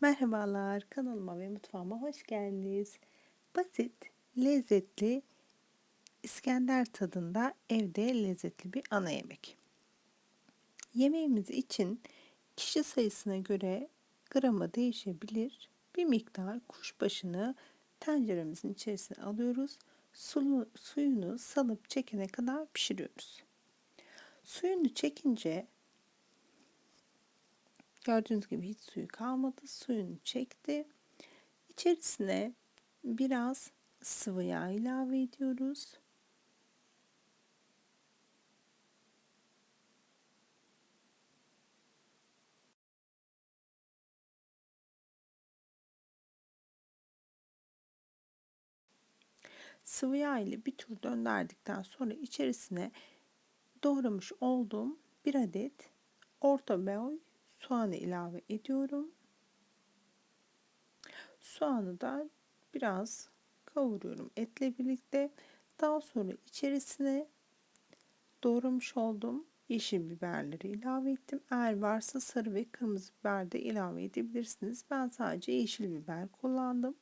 Merhabalar, kanalıma ve mutfağıma hoş geldiniz. Basit, lezzetli, İskender tadında evde lezzetli bir ana yemek. Yemeğimiz için kişi sayısına göre grama değişebilir. Bir miktar kuşbaşını tenceremizin içerisine alıyoruz. Sulu, suyunu salıp çekene kadar pişiriyoruz. Suyunu çekince Gördüğünüz gibi hiç suyu kalmadı. Suyunu çekti. İçerisine biraz sıvı yağ ilave ediyoruz. Sıvı yağ ile bir tur döndürdükten sonra içerisine doğramış olduğum bir adet orta boy soğanı ilave ediyorum. Soğanı da biraz kavuruyorum etle birlikte. Daha sonra içerisine doğramış olduğum yeşil biberleri ilave ettim. Eğer varsa sarı ve kırmızı biber de ilave edebilirsiniz. Ben sadece yeşil biber kullandım.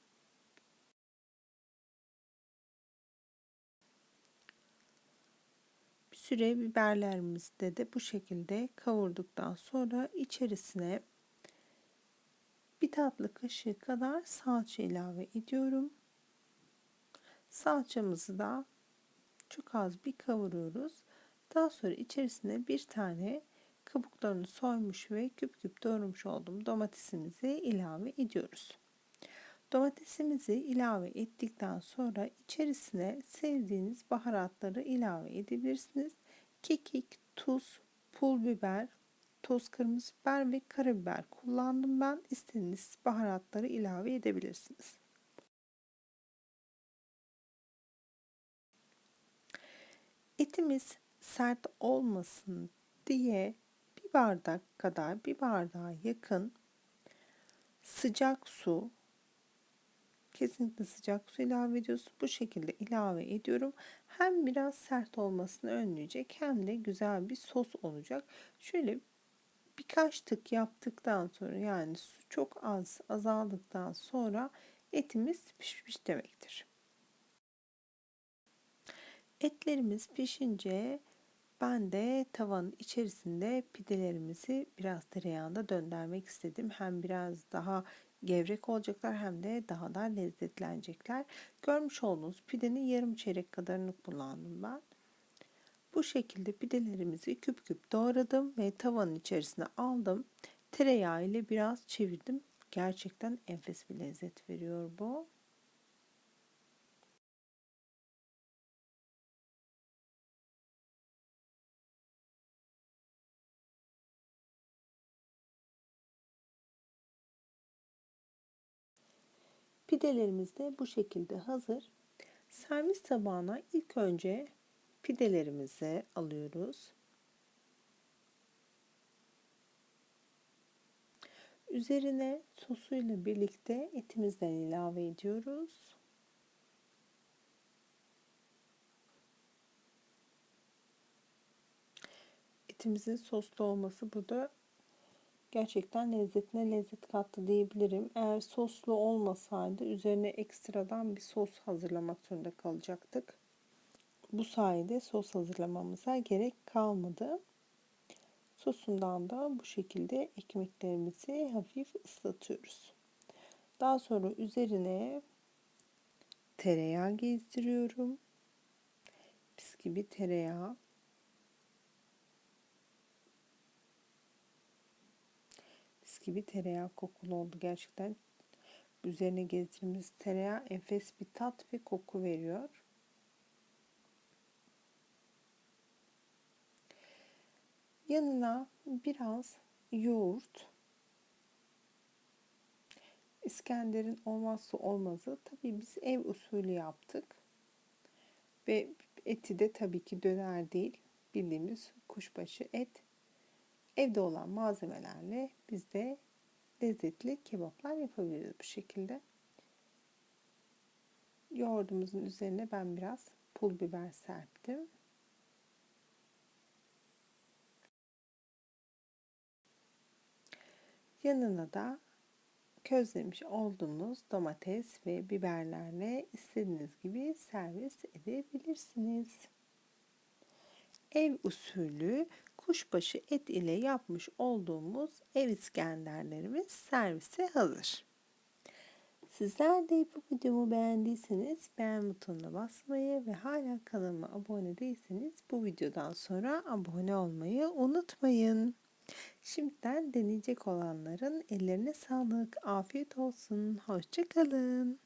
Süre biberlerimizi de bu şekilde kavurduktan sonra içerisine bir tatlı kaşığı kadar salça ilave ediyorum. Salçamızı da çok az bir kavuruyoruz. Daha sonra içerisine bir tane kabuklarını soymuş ve küp küp doğramış olduğum domatesimizi ilave ediyoruz. Domatesimizi ilave ettikten sonra içerisine sevdiğiniz baharatları ilave edebilirsiniz. Kekik, tuz, pul biber, toz kırmızı biber ve karabiber kullandım ben. İstediğiniz baharatları ilave edebilirsiniz. Etimiz sert olmasın diye bir bardak kadar bir bardağa yakın sıcak su kesinlikle sıcak su ilave ediyorsun. Bu şekilde ilave ediyorum. Hem biraz sert olmasını önleyecek hem de güzel bir sos olacak. Şöyle birkaç tık yaptıktan sonra yani su çok az azaldıktan sonra etimiz pişmiş demektir. Etlerimiz pişince ben de tavanın içerisinde pidelerimizi biraz tereyağında döndürmek istedim. Hem biraz daha gevrek olacaklar hem de daha da lezzetlenecekler. Görmüş olduğunuz pidenin yarım çeyrek kadarını kullandım ben. Bu şekilde pidelerimizi küp küp doğradım ve tavanın içerisine aldım. Tereyağı ile biraz çevirdim. Gerçekten enfes bir lezzet veriyor bu. Pidelerimiz de bu şekilde hazır. Servis tabağına ilk önce pidelerimizi alıyoruz. Üzerine sosuyla birlikte etimizden ilave ediyoruz. Etimizin soslu olması burada gerçekten lezzetine lezzet kattı diyebilirim. Eğer soslu olmasaydı üzerine ekstradan bir sos hazırlamak zorunda kalacaktık. Bu sayede sos hazırlamamıza gerek kalmadı. Sosundan da bu şekilde ekmeklerimizi hafif ıslatıyoruz. Daha sonra üzerine tereyağı gezdiriyorum. Pis gibi tereyağı gibi tereyağı kokulu oldu gerçekten. Üzerine gezdirdiğimiz tereyağı enfes bir tat ve koku veriyor. Yanına biraz yoğurt. İskender'in olmazsa olmazı. Tabii biz ev usulü yaptık. Ve eti de tabii ki döner değil. Bildiğimiz kuşbaşı et. Evde olan malzemelerle biz de lezzetli kebaplar yapabiliriz bu şekilde. Yoğurdumuzun üzerine ben biraz pul biber serptim. Yanına da közlemiş olduğumuz domates ve biberlerle istediğiniz gibi servis edebilirsiniz. Ev usulü kuşbaşı et ile yapmış olduğumuz ev İskenderlerimiz servise hazır. Sizler de bu videomu beğendiyseniz beğen butonuna basmayı ve hala kanalıma abone değilseniz bu videodan sonra abone olmayı unutmayın. Şimdiden deneyecek olanların ellerine sağlık, afiyet olsun, hoşçakalın.